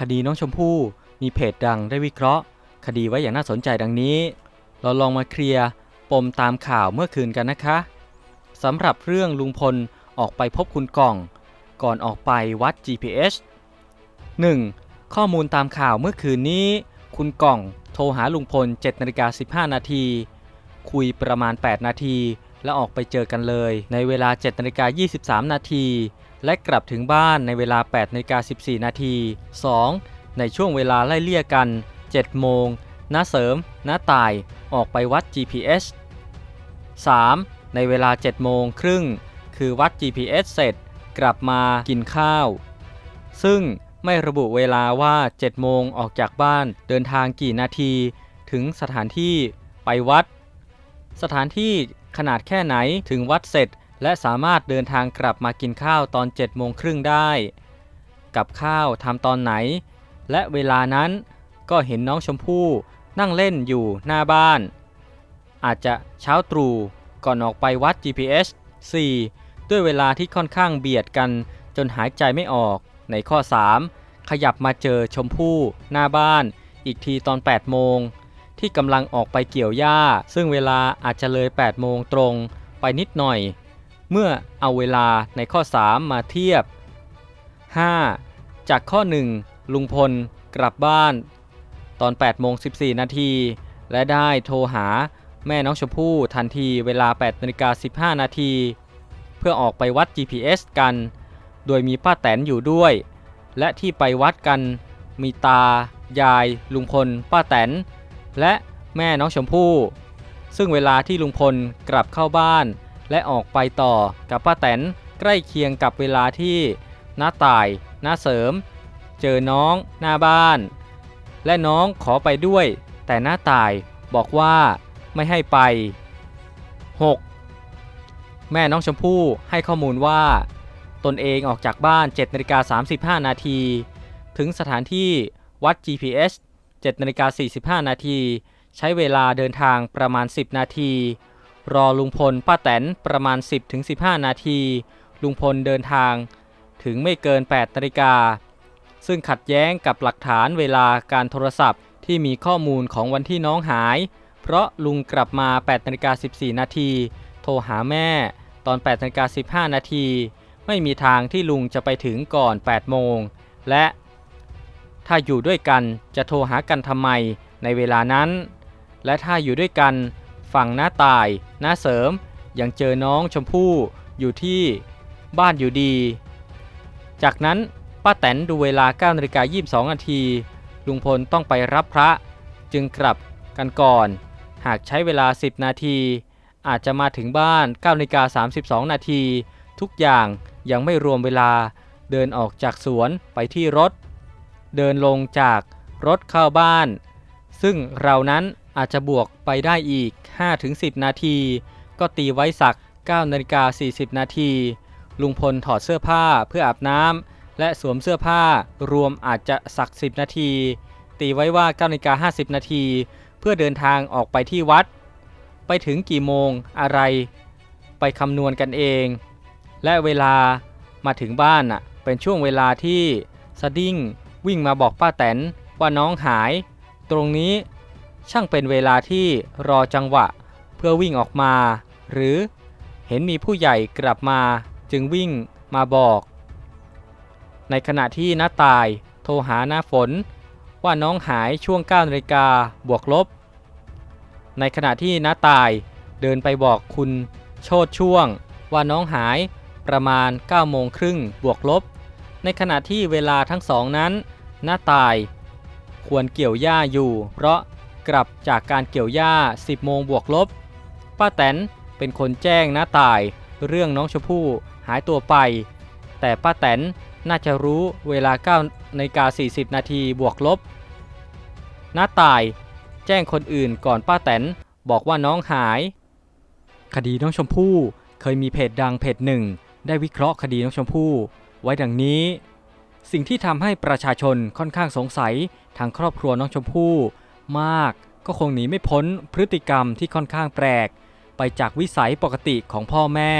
คดีน้องชมพู่มีเพจดังได้วิเคราะห์ คดีไว้อย่างน่าสนใจดังนี้ เราลองมาเคลียร์ปมตามข่าวเมื่อคืนกันนะคะสำหรับเรื่องลุงพลออกไปพบคุณกล่อง ก่อนออกไปวัด GPS 1. ข้อมูลตามข่าวเมื่อคืนนี้ คุณกล่องโทรหาลุงพล7นาฬิกา15 นาที คุยประมาณ 8 นาที แล้วออกไปเจอกันเลย ในเวลา7นาฬิกา23 นาที และกลับถึงบ้านในเวลา8นากา14 นาที 2. ในช่วงเวลาไล่เลี่ยกัน 7 โมงน้าเสริมน้าตายออกไปวัด GPS 3. ในเวลา 7 โมงครึ่ง คือวัด GPS เสร็จ กลับมากินข้าว ซึ่งไม่ระบุเวลาว่า 7 โมงออกจากบ้านเดินทางกี่นาที ถึงสถานที่ไปวัด สถานที่ขนาดแค่ไหนถึงวัดเสร็จ และสามารถเดินทางกลับมากินข้าวตอน7โมงครึ่งได้ กับข้าวทำตอนไหน และเวลานั้นก็เห็นน้องชมพู่นั่งเล่นอยู่หน้าบ้าน อาจจะเช้าตรู่ก่อนออกไปวัด GPS 4. ด้วยเวลาที่ค่อนข้างเบียดกันจนหายใจไม่ออก ในข้อ 3 ขยับมาเจอชมพู่หน้าบ้านอีกทีตอน 8 โมง ที่กำลังออกไปเกี่ยวหญ้า ซึ่งเวลาอาจจะเลย 8 โมงตรงไปนิดหน่อย เมื่อเอาเวลาในข้อ 3 มาเทียบ 5. จากข้อ 1 ลุงพลกลับบ้าน ตอน8โมง14 นาที และได้โทรหาแม่น้องชมพู่ทันทีเวลา8นาฬิกา15 นาที เพื่อออกไปวัด GPS กัน โดยมีป้าแตนอยู่ด้วย และที่ไปวัดกัน มีตา ยาย ลุงพล ป้าแตน และแม่น้องชมพู่ ซึ่งเวลาที่ลุงพลกลับเข้าบ้าน และออกไปต่อกับป้าแตนใกล้เคียงกับเวลาที่น้าตายน้าเสริม เจอน้องหน้าบ้าน และน้องขอไปด้วย แต่น้าตายบอกว่าไม่ให้ไป 6. แม่น้องชมพู่ให้ข้อมูลว่า ตนเองออกจากบ้าน7นาฬิกา35 นาที ถึงสถานที่วัด GPS 7นาฬิกา45 นาที ใช้เวลาเดินทางประมาณ 10 นาที รอลุงพลป้าแตนประมาณ 10-15 นาที ลุงพลเดินทาง ถึงไม่เกิน 8นาฬิกา ซึ่งขัดแย้งกับหลักฐานเวลาการโทรศัพท์ที่มีข้อมูลของวันที่น้องหาย เพราะลุงกลับมา8นาฬิกา14 นาที โทรหาแม่ตอน8นาฬิกา15 นาที ไม่มีทางที่ลุงจะไปถึงก่อน 8 โมง และ ถ้าอยู่ด้วยกันจะโทรหากันทำไมในเวลานั้น และถ้าอยู่ด้วยกัน ฝั่งหน้าตายหน้าเสริม ยังเจอน้องชมพู่อยู่ที่บ้านอยู่ดี จากนั้นป้าแตนดูเวลา9นาฬิกา22นาที ลุงพลต้องไปรับพระ จึงกลับกันก่อน หากใช้เวลา 10 นาที อาจจะมาถึงบ้าน9นาฬิกา32นาที ทุกอย่างยังไม่รวมเวลา เดินออกจากสวนไปที่รถ เดินลงจากรถเข้าบ้าน ซึ่งเรานั้น อาจจะบวกไปได้อีก 5-10 นาที ก็ตีไว้สัก9นาฬิกา40 นาที ลุงพลถอดเสื้อผ้าเพื่ออาบน้ำและสวมเสื้อผ้ารวมอาจจะสัก 10 นาที ตีไว้ว่า9นาฬิกา50 นาที เพื่อเดินทางออกไปที่วัด ไปถึงกี่โมงอะไร ไปคำนวณกันเอง และเวลามาถึงบ้านน่ะเป็นช่วงเวลาที่สดิ้งวิ่งมาบอกป้าแตนว่าน้องหาย ตรงนี้ ช่างเป็นเวลาที่รอจังหวะ เพื่อวิ่งออกมา หรือเห็นมีผู้ใหญ่กลับมาจึงวิ่งมาบอก ในขณะที่น้าตายโทรหาหน้าฝน ว่าน้องหายช่วง9นาฬิกาบวกลบ ในขณะที่น้าตายเดินไปบอกคุณโชดช่วง ว่าน้องหายประมาณ9โมงครึ่งบวกลบ ในขณะที่เวลาทั้งสองนั้นน้าตาย ควรเกี่ยวหญ้าอยู่ เพราะ กลับจากการเกี่ยวหญ้า 10 โมงบวกลบ ป้าแตนเป็นคนแจ้งน้าตาย เรื่องน้องชมพู่หายตัวไป แต่ป้าแตนน่าจะรู้เวลา9นาฬิกา40 นาทีบวกลบน้าตายแจ้งคนอื่นก่อนป้าแตนบอกว่าน้องหาย คดีน้องชมพู่เคยมีเพจดังเพจหนึ่ง ได้วิเคราะห์คดีน้องชมพู่ ไว้ดังนี้ สิ่งที่ทำให้ประชาชนค่อนข้างสงสัยทางครอบครัวน้องชมพู่ มาก ก็คงหนีไม่พ้นพฤติกรรมที่ค่อนข้างแปลก ไปจากวิสัยปกติของพ่อแม่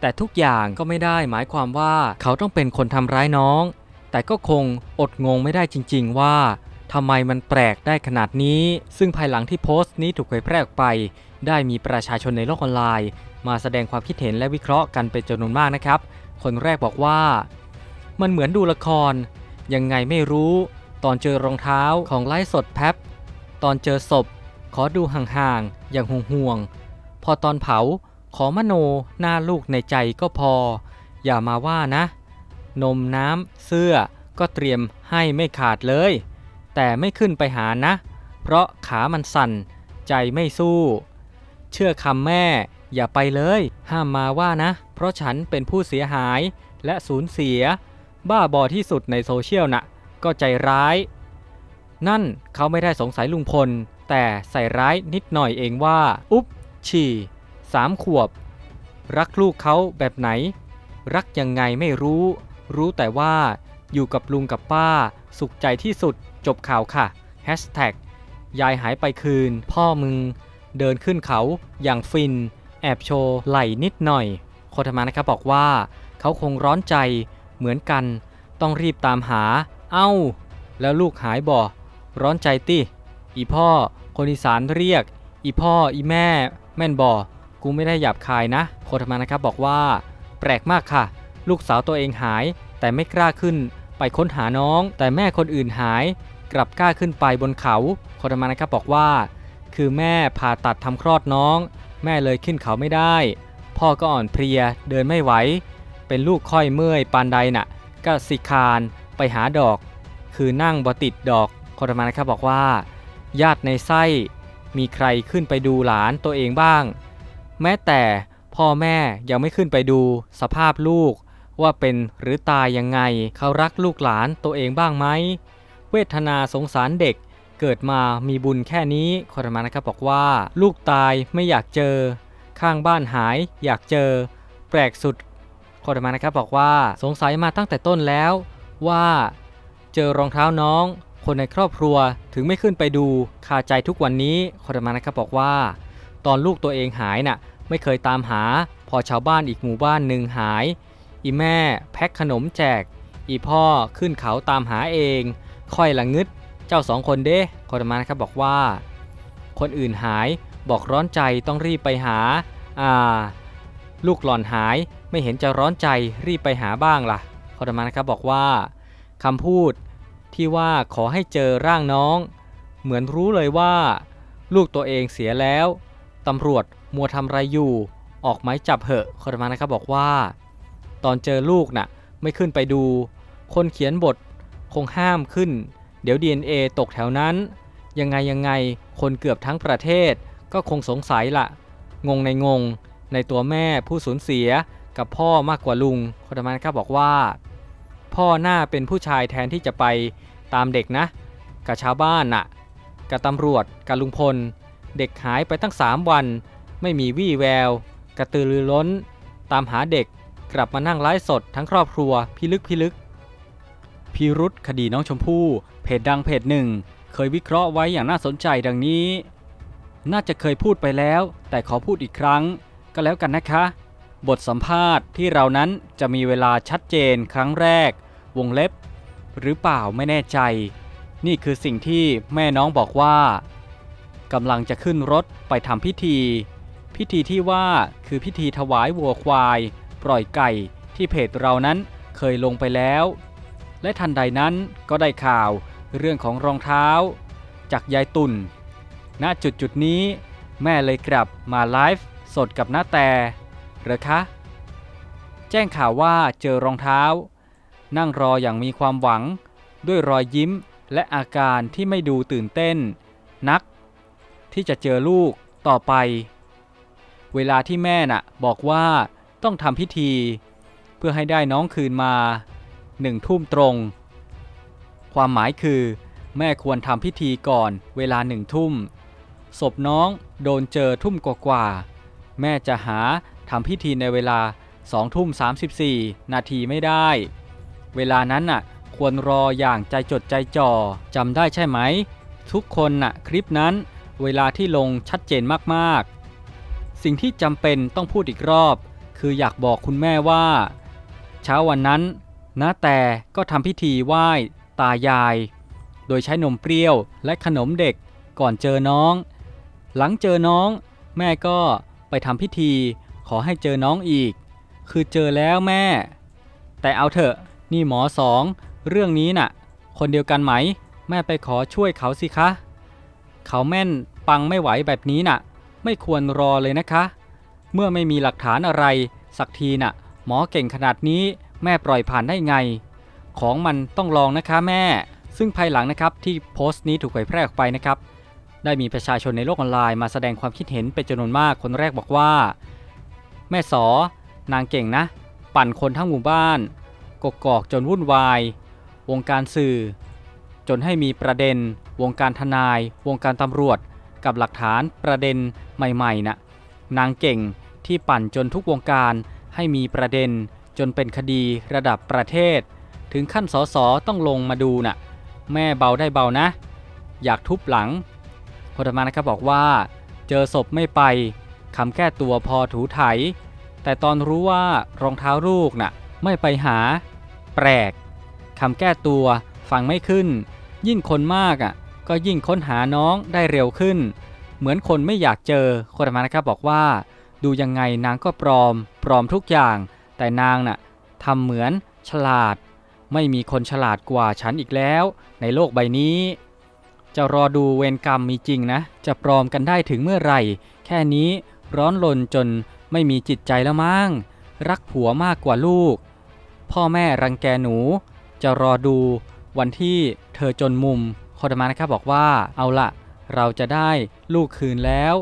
แต่ทุกอย่างก็ไม่ได้หมายความว่าเขาต้องเป็นคนทำร้ายน้อง แต่ก็คงอดงงไม่ได้จริง ๆ ว่าทำไมมันแปลกได้ขนาดนี้ ซึ่งภายหลังที่โพสต์นี้ถูกเผยแพร่ออกไป ได้มีประชาชนในโลกออนไลน์ มาแสดงความคิดเห็นและวิเคราะห์กันเป็นจำนวนมากนะครับ คนแรกบอกว่า มันเหมือนดูละคร ยังไงไม่รู้ ตอนเจอรองเท้าของไลฟ์สดแพบ ตอนเจอศพ ขอดูห่างๆ อย่างห่วงๆ พอตอนเผา ขอมโนหน้าลูกในใจก็พอ อย่ามาว่านะ นมน้ำเสื้อก็เตรียมให้ไม่ขาดเลย แต่ไม่ขึ้นไปหานะ เพราะขามันสั่น ใจไม่สู้ เชื่อคำแม่ อย่าไปเลย ห้ามมาว่านะ เพราะฉันเป็นผู้เสียหายและสูญเสีย บ้าบอที่สุดในโซเชียลน่ะ ก็ใจร้าย นั่นเขาไม่ได้สงสัยลุงพล แต่ใส่ร้ายนิดหน่อยเองว่า อุ๊บฉี่สามขวบ รักลูกเขาแบบไหน รักยังไงไม่รู้ รู้แต่ว่าอยู่กับลุงกับป้า สุขใจที่สุดจบข่าวค่ะแฮชแท็กยายหายไปคืน พ่อมึง เดินขึ้นเขาอย่างฟิน แอบโชว์ไหล่นิดหน่อย โคธมานะครับบอกว่า เขาคงร้อนใจเหมือนกัน ต้องรีบตามหา เอ้า แล้วลูกหายบ่ ร้อนใจติอีพ่อ คนอีสานเรียก อีพ่อ อีแม่ แม่นบ่กูไม่ได้หยาบคายนะโคธรมานะครับบอกว่า แปลกมากค่ะ ลูกสาวตัวเองหาย แต่ไม่กล้าขึ้น ไปค้นหาน้อง แต่แม่คนอื่นหาย กลับกล้าขึ้นไปบนเขาโคธรมานะครับบอกว่า คือแม่ผ่าตัดทำคลอดน้อง แม่เลยขึ้นเขาไม่ได้ พ่อก็อ่อนเพลียเดินไม่ไหว เป็นลูกค่อยเมื่อยปานใดน่ะ ก็สิคานไปหาดอก คือนั่งบ่ติดดอก โคธรรมานะครับบอกว่า ญาติในไส้มีใครขึ้นไปดูหลานตัวเองบ้าง แม้แต่พ่อแม่ยังไม่ขึ้นไปดูสภาพลูก ว่าเป็นหรือตายยังไงเขารักลูกหลานตัวเองบ้างไหมเวทนาสงสารเด็กเกิดมามีบุญแค่นี้คธรรมานะครับบอกว่า ลูกตายไม่อยากเจอ ข้างบ้านหายอยากเจอ แปลกสุดคธรรมานะครับบอกว่าสงสัยมาตั้งแต่ต้นแล้วว่า เจอรองเท้าน้อง คนในครอบครัวถึงไม่ขึ้นไปดูคาใจทุกวันนี้คธรรมานะครับบอกว่า ตอนลูกตัวเองหายน่ะไม่เคยตามหา พอชาวบ้านอีกหมู่บ้านหนึ่งหาย อีแม่แพ็คขนมแจก อีพ่อขึ้นเขาตามหาเอง ค่อยละงึด เจ้าสองคนเด้คธรรมานะครับบอกว่า คนอื่นหายบอกร้อนใจต้องรีบไปหา อ่า ลูกหล่อนหายไม่เห็นจะร้อนใจรีบไปหาบ้างล่ะคธรรมานะครับบอกว่าคำพูด ที่ว่าขอให้เจอร่างน้อง เหมือนรู้เลยว่า ลูกตัวเองเสียแล้วตำรวจมัวทำไรอยู่ ออกไม้จับเหอะคธรรมานะครับบอกว่า ตอนเจอลูกน่ะไม่ขึ้นไปดู คนเขียนบทคงห้ามขึ้น เดี๋ยว DNA ตกแถวนั้น ยังไงยังไงคนเกือบทั้งประเทศก็คงสงสัยละงงในงง ในตัวแม่ผู้สูญเสียกับพ่อมากกว่าลุงคธรรมานะครับบอกว่า พ่อหน้าเป็นผู้ชายแทนที่จะไปตามเด็กนะ กับชาวบ้านน่ะ กับตำรวจ กับลุงพล เด็กหายไปตั้ง3วัน ไม่มีวี่แวว กระตือรือร้น ตามหาเด็กกลับมานั่งไลฟ์สดทั้งครอบครัวพิลึกพิลึก พิรุษคดีน้องชมพู่ เพจดังเพจหนึ่ง เคยวิเคราะห์ไว้อย่างน่าสนใจดังนี้ น่าจะเคยพูดไปแล้ว แต่ขอพูดอีกครั้ง ก็แล้วกันนะคะ บทสัมภาษณ์ที่เรานั้นจะมีเวลาชัดเจนครั้งแรก วงเล็บ หรือเปล่าไม่แน่ใจ นี่คือสิ่งที่แม่น้องบอกว่ากำลังจะขึ้นรถไปทำพิธี พิธีที่ว่าคือพิธีถวายวัวควาย ปล่อยไก่ที่เพจเรานั้นเคยลงไปแล้ว และทันใดนั้นก็ได้ข่าวเรื่องของรองเท้า จากยายตุ่น ณ จุดจุดนี้ แม่เลยกลับมาไลฟ์สดกับน้าแต่เหรอคะ แจ้งข่าวว่าเจอรองเท้า นั่งรออย่างมีความหวัง ด้วยรอยยิ้มและอาการที่ไม่ดูตื่นเต้น นัก ที่จะเจอลูกต่อไป เวลาที่แม่น่ะบอกว่าต้องทำพิธี เพื่อให้ได้น้องคืนมาหนึ่งทุ่มตรง ความหมายคือ แม่ควรทำพิธีก่อนเวลาหนึ่งทุ่มศพน้องโดนเจอทุ่มกว่าๆแม่จะหาทำพิธีในเวลา2ทุ่ม34 นาทีไม่ได้ เวลานั้นน่ะควรรออย่างใจจดใจจ่อจำได้ใช่ไหม ทุกคนน่ะคลิปนั้น เวลาที่ลงชัดเจนมากๆ สิ่งที่จำเป็นต้องพูดอีกรอบ คืออยากบอกคุณแม่ว่า เช้าวันนั้นนะแต่ก็ทำพิธีไหว้ตายาย โดยใช้นมเปรี้ยวและขนมเด็กก่อนเจอน้อง หลังเจอน้อง แม่ก็ไปทำพิธีขอให้เจอน้องอีก คือเจอแล้วแม่ แต่เอาเถอะ นี่หมอสองเรื่องนี้น่ะ คนเดียวกันไหม แม่ไปขอช่วยเขาสิคะ เขาแม่นปังไม่ไหวแบบนี้น่ะ ไม่ควรรอเลยนะคะ เมื่อไม่มีหลักฐานอะไร สักทีน่ะ หมอเก่งขนาดนี้แม่ปล่อยผ่านได้ไง ของมันต้องลองนะคะแม่ ซึ่งภายหลังนะครับที่โพสต์นี้ถูกเผยแพร่ออกไปนะครับ ได้มีประชาชนในโลกออนไลน์มาแสดงความคิดเห็นเป็นจำนวนมากคนแรกบอกว่า แม่สอนางเก่งนะ ปั่นคนทั้งหมู่บ้าน กกอกจนวุ่นวาย วงการสื่อ จนให้มีประเด็น วงการทนาย วงการตำรวจ กับหลักฐานประเด็นใหม่ๆน่ะนางเก่งที่ปั่นจนทุกวงการให้มีประเด็น จนเป็นคดีระดับประเทศ ถึงขั้นสอสอต้องลงมาดูน่ะแม่เบาได้เบานะ อยากทุบหลังพลธรรมานะครับบอกว่า เจอศพไม่ไปคำแก้ตัวพอถูไถ แต่ตอนรู้ว่ารองเท้าลูกน่ะไม่ไปหา แปลกคำแก้ตัวฟังไม่ขึ้น ยิ่งคนมากอะก็ยิ่งค้นหาน้องได้เร็วขึ้น เหมือนคนไม่อยากเจอคนมานะครับบอกว่า ดูยังไงนางก็ปลอม ปลอมทุกอย่าง แต่นางน่ะทำเหมือนฉลาด ไม่มีคนฉลาดกว่าฉันอีกแล้ว ในโลกใบนี้ จะรอดูเวรกรรมมีจริงนะ จะปลอมกันได้ถึงเมื่อไหร่ แค่นี้ร้อนลนจนไม่มีจิตใจแล้วมั้งรักผัวมากกว่าลูก พ่อแม่รังแกหนู จะรอดูวันที่เธอจนมุมโคดามานะครับบอกว่าเอาละเราจะได้ลูกคืนแล้ว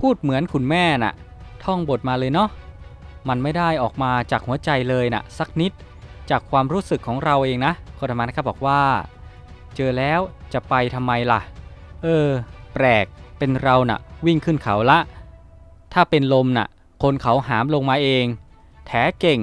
พูดเหมือนคุณแม่น่ะ ท่องบทมาเลยเนาะมันไม่ได้ออกมาจากหัวใจเลยน่ะ สักนิดจากความรู้สึกของเราเองนะโคดามานะครับบอกว่า เจอแล้วจะไปทำไมล่ะ เออ แปลกเป็นเราน่ะ วิ่งขึ้นเขาละ ถ้าเป็นลมน่ะ คนเขาหามลงมาเองแท้เก่ง